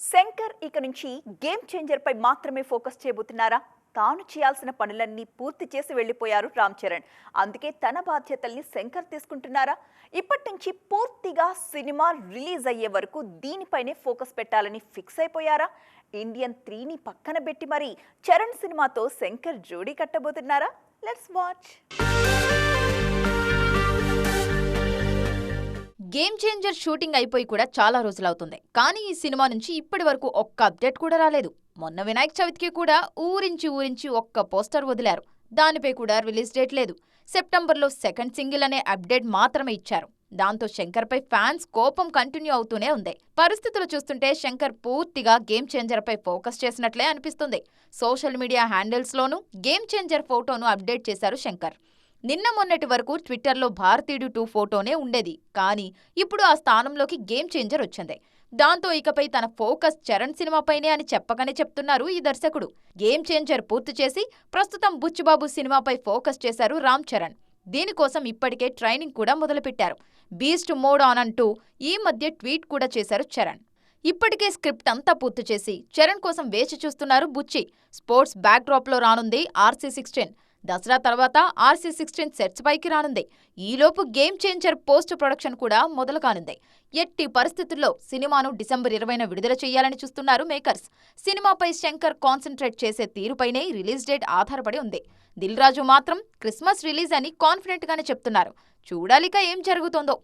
శంకర్ ఇక నుంచి game changer పై మాత్రమే ఫోకస్ చేయబోతున్నారా? తాను చేయాల్సిన పనులన్నీ పూర్తి చేసి వెళ్ళిపోయారు రామ్ చరణ్. అందుకే తన బాధ్యతల్ని శంకర్ తీసుకుంటున్నారా? ఇప్పటి నుంచి పూర్తిగా సినిమా రిలీజ్ అయ్యే వరకు దీనిపైనే ఫోకస్ పెట్టాలని ఫిక్స్ అయిపోయారా? ఇండియన్ త్రీని పక్కన పెట్టి మరి చరణ్ సినిమాతో శంకర్ జోడీ కట్టబోతున్నారా? Let's watch. Game changer shooting అయిపోయి కూడా చాలా రోజులవుతుంది. కానీ ఈ సినిమా నుంచి ఇప్పటి వరకు ఒక్క అప్డేట్ కూడా రాలేదు. మొన్న వినాయక చవితికి కూడా ఊరించి ఊరించి ఒక్క పోస్టర్ వదిలారు. దానిపై కూడా రిలీజ్ డేట్ లేదు. సెప్టెంబర్లో సెకండ్ సింగిల్ అనే అప్డేట్ మాత్రమే ఇచ్చారు. దాంతో శంకర్పై ఫ్యాన్స్ కోపం కంటిన్యూ అవుతూనే ఉంది. పరిస్థితులు చూస్తుంటే శంకర్ పూర్తిగా గేమ్ చేంజర్పై ఫోకస్ చేసినట్లే అనిపిస్తుంది. సోషల్ మీడియా హ్యాండిల్స్లోనూ గేమ్ చేంజర్ ఫోటోను అప్డేట్ చేశారు శంకర్. నిన్న మొన్నటి వరకు ట్విట్టర్లో భారతీయుడు టూ ఫోటోనే ఉండేది. కానీ ఇప్పుడు ఆ స్థానంలోకి గేమ్ చేంజర్ వచ్చింది. దాంతో ఇకపై తన ఫోకస్ చరణ్ సినిమాపైనే అని చెప్పకనే చెప్తున్నారు ఈ దర్శకుడు. గేమ్ చేంజర్ పూర్తి చేసి ప్రస్తుతం బుచ్చిబాబు సినిమాపై ఫోకస్ చేశారు రామ్ చరణ్. దీనికోసం ఇప్పటికే ట్రైనింగ్ కూడా మొదలుపెట్టారు. బీస్ట్ మోడ్ ఆన్ అంటూ ఈ మధ్య ట్వీట్ కూడా చేశారు చరణ్. ఇప్పటికే స్క్రిప్ట్ అంతా పూర్తి చేసి చరణ్ కోసం వేచి చూస్తున్నారు బుచ్చి. స్పోర్ట్స్ బ్యాక్డ్రాప్లో రానుంది ఆర్సీ సిక్స్టీన్. దసరా తర్వాత ఆర్సీ సిక్స్టీన్ సెట్స్ పైకి రానుంది. ఈలోపు గేమ్ చేంజర్ పోస్ట్ ప్రొడక్షన్ కూడా మొదలు కానుంది ఎట్టి పరిస్థితుల్లో సినిమాను డిసెంబర్ ఇరవైన విడుదల చేయాలని చూస్తున్నారు మేకర్స్. సినిమాపై శంకర్ కాన్సన్ట్రేట్ చేసే తీరుపైనే రిలీజ్ డేట్ ఆధారపడి ఉంది. దిల్ రాజు మాత్రం క్రిస్మస్ రిలీజ్ అని కాన్ఫిడెంట్ గానే చెప్తున్నారు. చూడాలిక ఏం జరుగుతోందో.